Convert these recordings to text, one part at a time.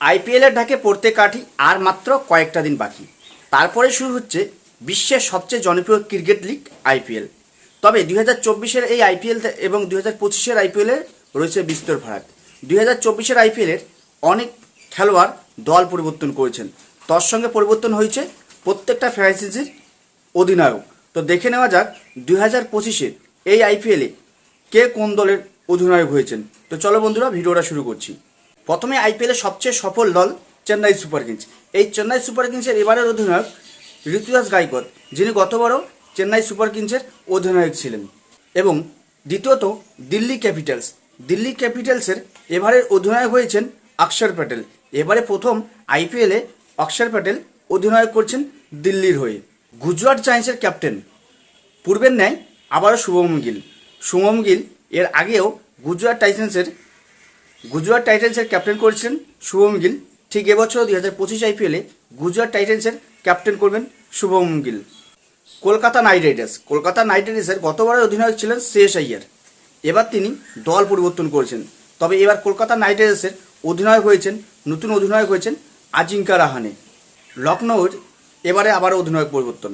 আইপিএলের ঢাকে পড়তে কাঠি আর মাত্র কয়েকটা দিন বাকি। তারপরে শুরু হচ্ছে বিশ্বের সবচেয়ে জনপ্রিয় ক্রিকেট লিগ আইপিএল। তবে দুই হাজার চব্বিশের এই আইপিএল এবং দুই হাজার পঁচিশের আইপিএলের রয়েছে বিস্তর ফারাক দুই হাজার চব্বিশের আইপিএলের অনেক খেলোয়াড় দল পরিবর্তন করেছেন। তার সঙ্গে পরিবর্তন হয়েছে প্রত্যেকটা ফ্র্যাঞ্চাইজির অধিনায়ক। তো দেখে নেওয়া যাক দুই হাজার পঁচিশের এই আইপিএলে কে কোন দলের অধিনায়ক হয়েছেন। তো চলো বন্ধুরা, ভিডিওটা শুরু করছি। প্রথমে আইপিএলের সবচেয়ে সফল দল চেন্নাই সুপার কিংস। এই চেন্নাই সুপার কিংসের এবারের অধিনায়ক ঋতুরাজ গাইকর, যিনি গতবারও চেন্নাই সুপার কিংসের অধিনায়ক ছিলেন। এবং দ্বিতীয়ত দিল্লি ক্যাপিটালস। দিল্লি ক্যাপিটালসের এবারের অধিনায়ক হয়েছেন অক্ষর প্যাটেল। এবারে প্রথম আইপিএলে অক্ষর প্যাটেল অধিনায়ক করছেন দিল্লির হয়ে। গুজরাট জায়ান্টসের ক্যাপ্টেন। পূর্বের ন্যায় আবারও শুভম গিল। শুভম গিল এর আগেও গুজরাট টাইটান্সের গুজরাট টাইটান্সের ক্যাপ্টেন করেছিলেন শুভম গিল। ঠিক এবছর দুই হাজার পঁচিশ আইপিএলে গুজরাট টাইটান্সের ক্যাপ্টেন করবেন Shubman Gill. Kolkata Knight Riders. Kolkata Knight রাইডার্সের গতবারের অধিনায়ক ছিলেন শেষ আইয়ার। এবার তিনি দল পরিবর্তন করেছেন। তবে এবার কলকাতা নাইট রাইডার্সের অধিনায়ক হয়েছেন, নতুন অধিনায়ক হয়েছেন আজিঙ্কা রাহানে। লখনৌর এবারে আবার অধিনায়ক পরিবর্তন।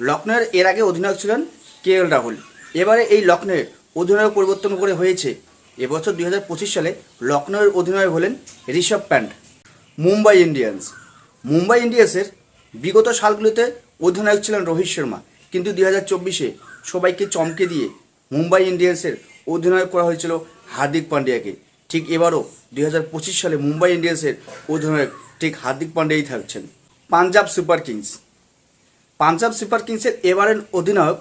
লখনৌয়ের এর আগে অধিনায়ক ছিলেন কে এল রাহুল। এবারে এই লখনৌয়ের অধিনায়ক পরিবর্তন করে হয়েছে এবছর দুই হাজার পঁচিশ সালে লখনৌয়ের অধিনায়ক হলেন ঋষভ প্যান্ট মুম্বাই ইন্ডিয়ান্স। মুম্বাই ইন্ডিয়ান্সের বিগত সালগুলিতে অধিনায়ক ছিলেন রোহিত শর্মা, কিন্তু দুই হাজার চব্বিশে সবাইকে চমকে দিয়ে মুম্বাই ইন্ডিয়ান্সের অধিনায়ক করা হয়েছিল হার্দিক পান্ডিয়াকে। ঠিক এবারও দুই হাজার পঁচিশ সালে মুম্বাই ইন্ডিয়ান্সের অধিনায়ক ঠিক হার্দিক পান্ডিয়াই থাকছেন। Punjab Super Kings. Punjab Super কিংসের এবারের অধিনায়ক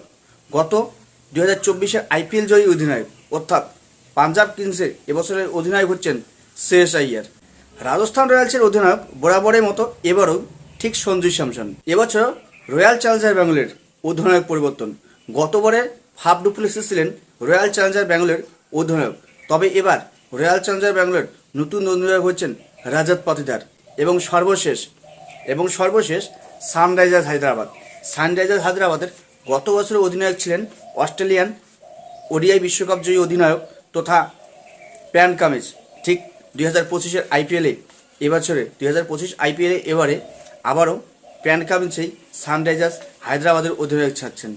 গত দু হাজার চব্বিশের আইপিএল জয়ী অধিনায়ক, অর্থাৎ পাঞ্জাব কিংসের এবছরের অধিনায়ক হচ্ছেন শেষ আইয়ার। রাজস্থান রয়্যালসের অধিনায়ক বরাবরের মতো এবারও ঠিক সঞ্জু স্যামসন। এবছর রয়্যাল চ্যালেঞ্জার ব্যাঙ্গালোর অধিনায়ক পরিবর্তন। গতবারে হাফ ডুপ্লেসে ছিলেন রয়্যাল চ্যালেঞ্জার ব্যাঙ্গালোর অধিনায়ক। তবে এবার রয়্যাল চ্যালেঞ্জার ব্যাঙ্গালোর নতুন অধিনায়ক হচ্ছেন রাজাত পাতিদার এবং সর্বশেষ এবং সর্বশেষ সানরাইজার্স হায়দ্রাবাদ। সানরাইজার্স হায়দ্রাবাদের গত বছরের অধিনায়ক ছিলেন অস্ট্রেলিয়ান ওডিআই বিশ্বকাপ জয়ী অধিনায়ক তথা প্যান কামিজ। ঠিক দুই হাজার পঁচিশের আইপিএলে, এবছরে দুই হাজার পঁচিশ আইপিএলে এবারে আবারও প্যান কামিজেই সানরাইজার্স হায়দ্রাবাদের অধিনায়ক ছাড়ছেন।